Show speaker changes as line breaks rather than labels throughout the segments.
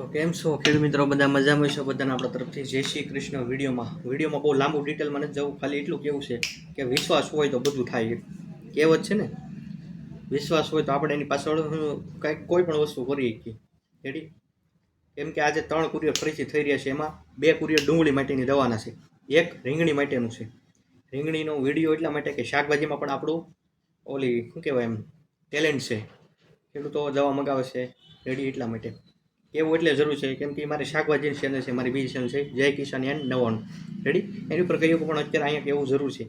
તો કેમ છો? ખેડૂત મિત્રો, બધા મજામાં છો? બધાને આપણા તરફથી જય શ્રી કૃષ્ણ વિડીયોમાં. વિડીયોમાં બહુ લાંબુ ડિટેલમાં નથી જવું, ખાલી એટલું કેવું છે કે વિશ્વાસ હોય તો બધું થાય. કહેવત છે ને, વિશ્વાસ હોય તો આપણે એની પાછળ કંઈક કોઈ પણ વસ્તુ કરી શકીએ. રેડી કેમ કે આજે ત્રણ કુરિયર ફરીથી થઈ રહ્યા છે. એમાં બે કુરિયર ડુંગળી માટેની દવાના છે. એક રીંગણી માટેનું છે. રીંગણીનો વીડિયો એટલા માટે કે શાકભાજીમાં પણ આપણું ઓલી શું કહેવાય એમ ટેલેન્ટ છે. ખેડૂતો દવા મગાવે છે. રેડી એટલા માટે. એવું એટલે જરૂર છે, કેમ કે મારી શાકભાજીની ચેનલ છે, મારી બીજી ચેનલ છે, જય કિસાન એન્ડ નવાણું. રેડી એની ઉપર કહીએ પણ અત્યારે અહીંયા કેવું જરૂર છે?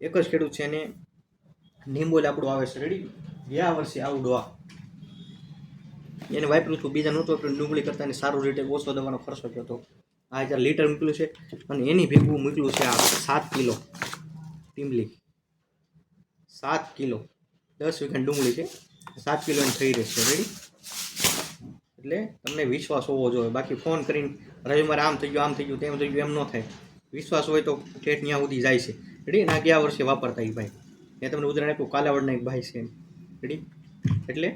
એક જ ખેડૂત છે એને નિંબોલ આપણું આવે છે. રેડી ગયા વર્ષે આવું ડોવા એને વાપર્યું હતું, બીજા નહોતું આપણે ડુંગળી કરતાં એને સારું રીતે ઓછો દવાનો ખર્ચો થયો હતો. આ હજાર લીટર મૂકેલું છે અને એની ભેગું મૂકેલું છે આ સાત કિલો ટીમલી સાત કિલો. દસ વીઘા ડુંગળી છે. સાત કિલો એની થઈ રહેશે રેડી એટલે તમને વિશ્વાસ હોવો જોઈએ. બાકી ફોન કરીને મારે આમ થઈ ગયું, આમ થઈ ગયું, તેમ થઈ ગયું, એમ ન થાય. વિશ્વાસ હોય તો ઠેઠ ત્યાં સુધી જાય છે. રેડી ના ગયા વર્ષે વાપરતા એ ભાઈ. મેં તમને ઉદાહરણ આપ્યું, કાલાવડના એક ભાઈ છે રેડી એટલે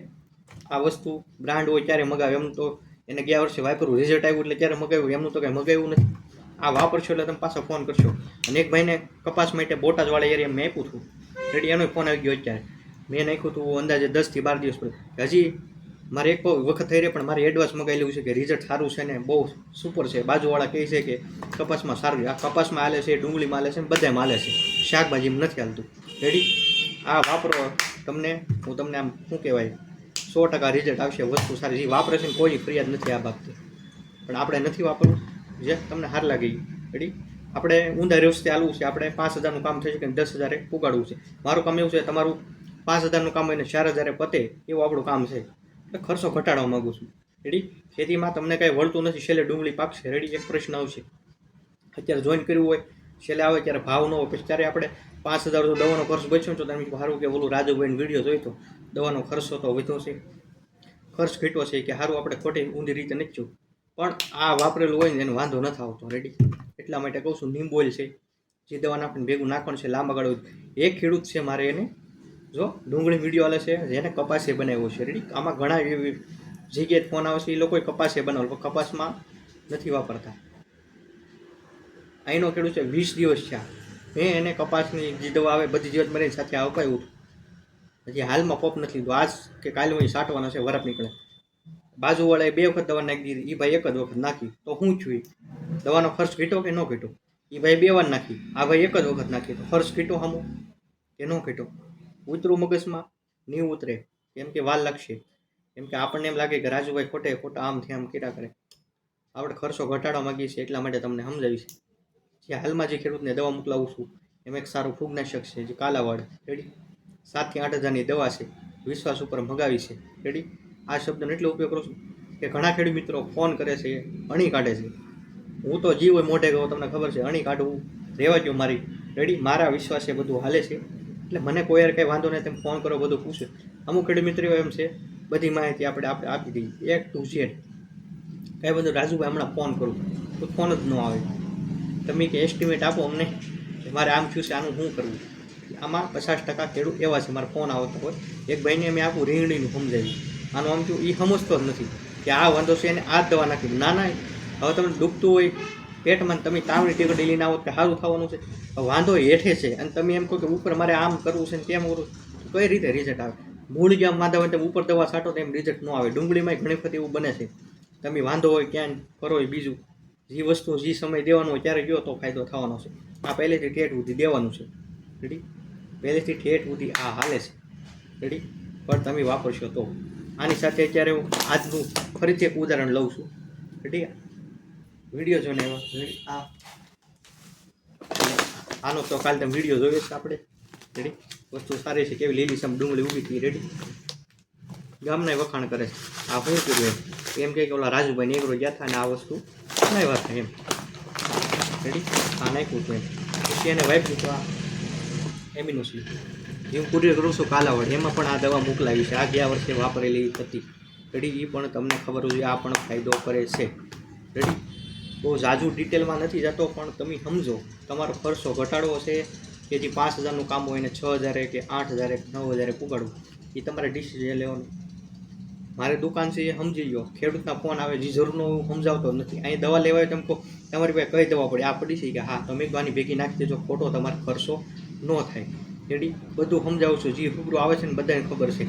આ વસ્તુ બ્રાન્ડ હોય ત્યારે મગાવે. એમ તો એને ગયા વર્ષે વાપરવું રિઝલ્ટ આવ્યું એટલે ત્યારે મગાવ્યું. એમનું તો કંઈ મગાવ્યું નથી. આ વાપરશો એટલે તમે પાછો ફોન કરશો. અને એક ભાઈને કપાસ માટે બોટાદવાળા એરિયા મેં આપ્યું હતું. રેડી એનો ફોન આવી ગયો અત્યારે. મેં નાખ્યું હતું અંદાજે દસથી બાર દિવસ પછી હજી મારે એક વખત થઈ રહી પણ મારે એડવાન્સ મગાવેલું છે કે રિઝલ્ટ સારું છે ને બહુ સુપર છે. બાજુવાળા કહે છે કે કપાસમાં સારું આ કપાસમાં હાલે છે, ડુંગળીમાં હાલે છે બધામાં હાલે છે. શાકભાજીમાં નથી હાલતું. રેડી આ વાપરો. તમને, હું તમને આમ શું કહેવાય? સો ટકા રિઝલ્ટ આવશે, વસ્તુ સારી. જે વાપરે છે કોઈ ફરિયાદ નથી આ બાબતે. પણ આપણે નથી વાપરવું. જે તમને હાર લાગી. રેડી આપણે ઊંધા રસ્તે હાલવું છે. આપણે પાંચ હજારનું કામ થઈ શકે દસ હજારે પુગાડવું છે. મારું કામ એવું છે, તમારું પાંચ હજારનું કામ હોય ને ચાર હજારે પતે એવું આપણું કામ છે. ખર્ચો ઘટાડવા માગું છું. રેડી ખેતીમાં તમને કાંઈ વળતું નથી, છેલ્લે ડુંગળી પાકશે રેડી એક પ્રશ્ન આવશે. અત્યારે જોઈન કર્યું હોય, છેલ્લે આવે ત્યારે ભાવ ન હોય, પછી ત્યારે આપણે પાંચ હજાર દવાનો ખર્ચ બચ્યો તો તમે સારું કે ઓલું રાજુભાઈને વીડિયો જોઈ તો દવાનો ખર્ચો તો વધ્યો છે. ખર્ચ ઘટ્યો છે કે સારું આપણે ખોટી ઊંધી રીતે નથી પણ આ વાપરેલું હોય ને એનો વાંધો નથી આવતો રેડી એટલા માટે કહું છું નીમ ઓઇલ છે. જે દવાને આપણે ભેગું નાખવાનું છે, લાંબા ગાળો એક ખેડૂત છે મારે એને જો, ડુંગળી વીડિયો આલે છે, જેને કપાસે બનાવ્યો છે. રેડી આમાં ઘણા એવી જગ્યાએ ફોન આવે છે, એ લોકોએ કપાસે બનાવેલો કપાસમાં નથી વાપરતા. અહીંનો ખેડૂત છે, વીસ દિવસ છે મેં એને કપાસની જે દવા આવે, બધી દિવસ મરીને સાથે અપાયું હજી હાલમાં પોપ નથી લીધું. આજ કે કાલે હું સાટવાનો છે વરફ નીકળે. બાજુવાળાએ બે વખત દવા નાખી દીધી. એ ભાઈ એક જ વખત નાખી. તો હું છું? દવાનો ખર્ચ ઘટ્યો કે ન ઘટ્યો? એ ભાઈ બે વાર નાખી. આ ભાઈ એક જ વખત નાખી. તો ખર્ચ ઘટ્યો હમો કે ન ઘટ્યો? ઉતરું મગજમાં નહીં ઉતરે. કેમ કે વાલ લાગશે કેમ કે આપણને એમ લાગે કે રાજુભાઈ ખોટે ખોટા આમથી આમ કર્યા કરે. આપણે ખર્ચો ઘટાડવા માગીએ છીએ એટલા માટે તમને સમજાવીશ. જે હાલમાં જે ખેડૂતને દવા મોકલાવું છું, એમાં એક સારું ફૂગનાશક છે, જે કાલાવાડ. રેડી સાતથી આઠ હજારની દવા છે. વિશ્વાસ ઉપર મગાવી છે. રેડી આ શબ્દનો એટલો ઉપયોગ કરું છું કે ઘણા ખેડૂત મિત્રો ફોન કરે છે, અણી કાઢે છે. હું તો જીવ હોય મોઢે ગયો, તમને ખબર છે, અણી કાઢવું રહેવા ગયો મારી. રેડી મારા વિશ્વાસે બધું હાલે છે. એટલે મને કોઈ યાર કંઈ વાંધો નહીં, તમે ફોન કરો, બધું પૂછે. અમુક ખેડૂત મિત્રો એમ છે, બધી માહિતી આપણે આપણે આપી દઈએ. એક ટુ ઝેડ કાંઈ બધું રાજુભાઈ હમણાં ફોન કરું. તો ફોન જ ન આવે. તમે કે એસ્ટિમેટ આપો અમને કે મારે આમ થયું છે, આનું શું કરવું આમાં પચાસ ટકા ખેડૂત એવા છે, મારે ફોન આવતો હોય. એક ભાઈને અમે આપું રીંગણીનું સમજાવ્યું આનું આમ થયું એ સમજતો જ નથી કે આ વાંધો છે, એને આ દવા નાખી. ના ના, હવે તમને દુખતું હોય પેટમાં તમે તાવડી ટીકડી લઈને આવો કે સારું થવાનું છે. વાંધો હેઠે છે. અને તમે એમ કહો કે ઉપર મારે આમ કરવું છે ને તેમ કરવું કઈ રીતે રિઝલ્ટ આવે? મૂળ જે આમ વાંધા હોય ઉપર દવા છાંટો તો એમ રિઝલ્ટ ન આવે. ડુંગળીમાં ઘણી વખત એવું બને છે. તમે વાંધો હોય ક્યાંય કરો બીજું. જે વસ્તુ, જે સમય દેવાનો હોય ત્યારે ગયો તો ફાયદો થવાનો છે. આ પહેલેથી ઠેઠ સુધી દેવાનું છે. રેડી પહેલેથી ઠેઠ સુધી આ હાલે છે. રેડી પણ તમે વાપરશો તો. આની સાથે અત્યારે હું આજનું ફરીથી એક ઉદાહરણ લઉં છું. રેડી વીડિયો જોઈને એવા. આ આનો તો કાલે તમે વીડિયો જોયો છે આપણે. રેડી? વસ્તુ સારી છે કેવી લીલી સમ ડુંગળી ઊભી થઈ રેડી? ગામના વખાણ કરે છે. આ શું કર્યું એમ. કે ઓલા રાજુભાઈ નેગરો ગયા હતા અને આ વસ્તુ નહીં વાત એમ. રેડી? આ નાખ્યું હતું એમ. પછી એને વાપર્યું તો આ એમિનોસલી સી હું કુરિયર કરું છું કાલાવડ. એમાં પણ આ દવા મોકલાવી છે. આ ગયા વર્ષે વાપરેલી હતી. રેડી? એ પણ તમને ખબર હોય આ પણ ફાયદો કરે છે. રેડી? બહુ ઝાઝુ ડિટેલમાં નથી જતો, પણ તમે સમજો, તમારો ખર્ચો ઘટાડવો છે કે જે પાંચ હજારનું કામ હોય એને છ હજારે કે આઠ હજારે કે નવ હજારે પુગાડવું એ તમારે ડિસિઝન લેવાનું. મારે દુકાન છે એ સમજી ગયો ખેડૂતના ફોન આવે, જે જરૂરનો હું સમજાવતો નથી. અહીં દવા લેવાય તેમ કહો, તમારી પાસે કઈ દવા પડે? આ પડી છે કે હા, તમે આની ભેગી નાખી દેજો, ખોટો તમારે ખર્ચો ન થાય. રેડી? બધું સમજાવું છું. જે રૂબરૂ આવે છે ને બધાને ખબર છે.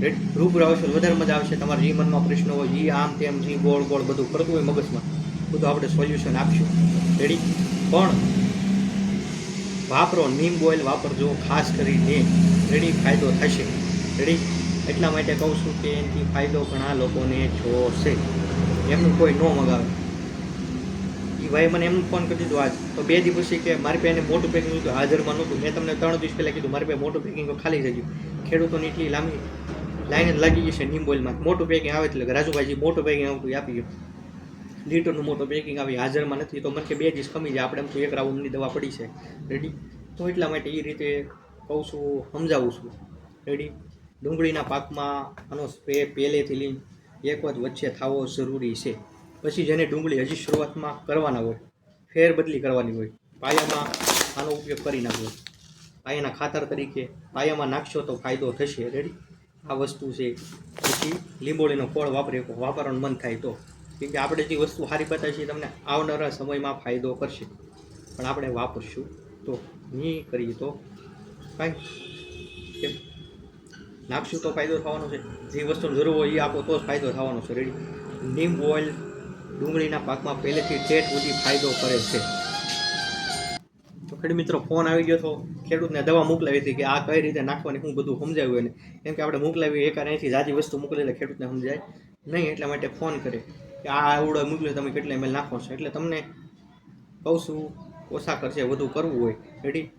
રેડી? રૂબરૂ આવશે વધારે મજા આવશે. તમારે જે મનમાં પ્રશ્ન હોય, જે આમ તેમ, જે ગોળ ગોળ બધું કરતું હોય મગજમાં. બધું આપણે સોલ્યુશન આપશું. રેડી પણ વાપરો નીમ ઓઇલ વાપરજો, ખાસ કરીને રેડી ફાયદો થશે. રેડી એટલા માટે કહું છું કે એનાથી ફાયદો ઘણા લોકોને જોશે. એમનું કોઈ ન મગાવે. એ ભાઈ મને એમ ફોન કરી દીધું આજ. તો બે દિવસ પછી કે મારી પાસે મોટું પેકિંગ હતું હાજરમાં નહોતું. મેં તમને ત્રણ દિવસ પહેલાં કીધું, મારી પાસે મોટું પેકિંગ ખાલી થઈ ગયું. ખેડૂતોની એટલી લાંબી લાઈન જ લાગી છે નીમ ઓઇલમાં મોટું પેકિંગ આવે એટલે રાજુભાઈજી મોટું પેકિંગ આવતું આપી ગયું. લીટરનું મોટો પેકિંગ આવી હાજરમાં નથી. તો મને કે બે દિવસ કમી જાય આપણે એમ તો એક રાઉન્ડની દવા પડી છે. રેડી તો એટલા માટે એ રીતે કહું છું, સમજાવું છું. રેડી ડુંગળીના પાકમાં આનો સ્પ્રે પહેલેથી લઈને એક વખત વચ્ચે થવો જરૂરી છે. પછી જેને ડુંગળી હજી શરૂઆતમાં કરવાના હોય, ફેર બદલી કરવાની હોય, પાયામાં આનો ઉપયોગ કરી નાખવો. પાયાના ખાતર તરીકે પાયામાં નાખશો તો ફાયદો થશે. રેડી આ વસ્તુ છે. પછી લીંબોળીનો ફળ વાપરે વાપરવાનું મન થાય તો. કેમ કે આપણે જે વસ્તુ સારી બતાવી છે તમને આવનારા સમયમાં ફાયદો કરશે. પણ આપણે વાપરશું તો નહીં કરીએ તો કાંઈ? કેમ? નાખશું તો ફાયદો થવાનો છે. જે વસ્તુની જરૂર હોય એ આપો તો જ ફાયદો થવાનો છે. રેડી નીમ ઓઇલ ડુંગળીના પાકમાં પહેલેથી ઠેઠ સુધી ફાયદો કરે છે. તો ખેડૂત મિત્રો, ફોન આવી ગયો તો ખેડૂતને દવા મોકલાવી હતી કે આ કઈ રીતે નાખવાની હું બધું સમજાવ્યું એને. કેમ કે આપણે મોકલાવી એક અહીંથી જાજી વસ્તુ મોકલી એટલે ખેડૂતને સમજાય નહીં, એટલા માટે ફોન કરે કે આ આવડો મૂકી તમે કેટલા એમએલ નાખો છો. એટલે તમને કહું છું ઓછા ખર્ચે વધુ કરવું હોય. રેડી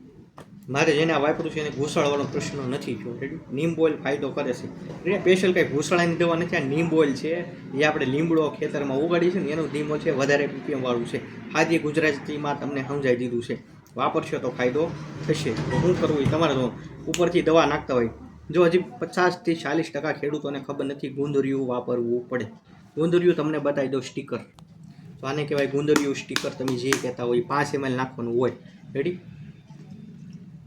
મારે જેને આ વાપરું છે એને ઘૂસળવાનો પ્રશ્ન નથી થયો. રેડી નીમ ઓઇલ ફાયદો કરે છે. એટલે સ્પેશિયલ કંઈ ઘૂસળાની દવા નથી, આ નીમ ઓઇલ છે. એ આપણે લીમડો ખેતરમાં ઉગાડી છે ને એનું ધીમો છે, વધારે પીપીએમવાળું છે. હાજી ગુજરાતીમાં તમને સમજાઈ દીધું છે. વાપરશો તો ફાયદો થશે. તો શું કરવું એ તમારે ઉપરથી દવા નાખતા હોય. જો હજી પચાસથી ચાલીસ ટકા ખેડૂતોને ખબર નથી ગુંદરિયું વાપરવું પડે. ગુંદરિયું તમને બતાવી દઉં સ્ટીકર તો આને કહેવાય ગુંદરિયું સ્ટીકર તમે જે કહેતા હોય પાંચ એમએલ નાખવાનું હોય. રેડી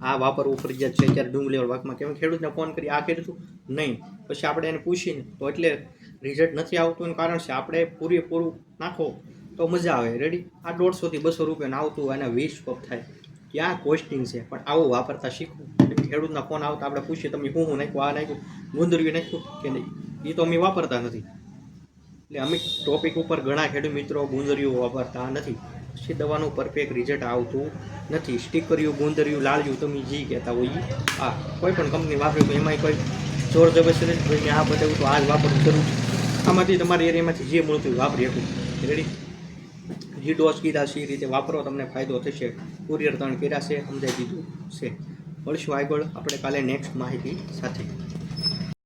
આ વાપરવું ફરજિયાત છે ત્યારે ડુંગળી વાકમાં કેમ? ખેડૂતને ફોન કરી, આ ખેડૂતું નહીં. પછી આપણે એને પૂછીને, તો એટલે રિઝલ્ટ નથી આવતું એનું કારણ છે આપણે પૂરેપૂરું નાખો તો મજા આવે. રેડી આ દોઢસોથી બસો રૂપિયાનું આવતું અને વીસ કપ થાય. ક્યાં કોસ્ટિંગ છે? પણ આવું વાપરતા શીખવું. ખેડૂતના ફોન આવતા આપણે પૂછીએ, તમે હું હું નાખ્યું? આ નાખ્યું? ગુંદરિયું નાખ્યું? કે નહીં? એ તો અમે વાપરતા નથી. એટલે અમે ટોપિક ઉપર ઘણા ખેડૂત મિત્રો ગુંદરિયું વાપરતા નથી. પછી દવાનું પરફેક્ટ રિઝલ્ટ આવતું નથી. સ્ટીકર્યું ગુંદરિયું લાળિયું તમે જે કહેતા હોય. આ કોઈ પણ કંપની વાપરી એમાંય કોઈ જોર જબરજસ્ત નથી. આ બતાવ્યું તો આ જ વાપરવું જરૂર આમાંથી તમારી એરિયામાંથી જે મળતું વાપરી શકું. રેડી જે ડોઝ કીધા છે એ રીતે વાપરો, તમને ફાયદો થશે. કુરિયર ત્રણ કર્યા છે, સમજાઈ દીધું છે. મળશું આગળ. આપણે કાલે નેક્સ્ટ માહિતી સાથે.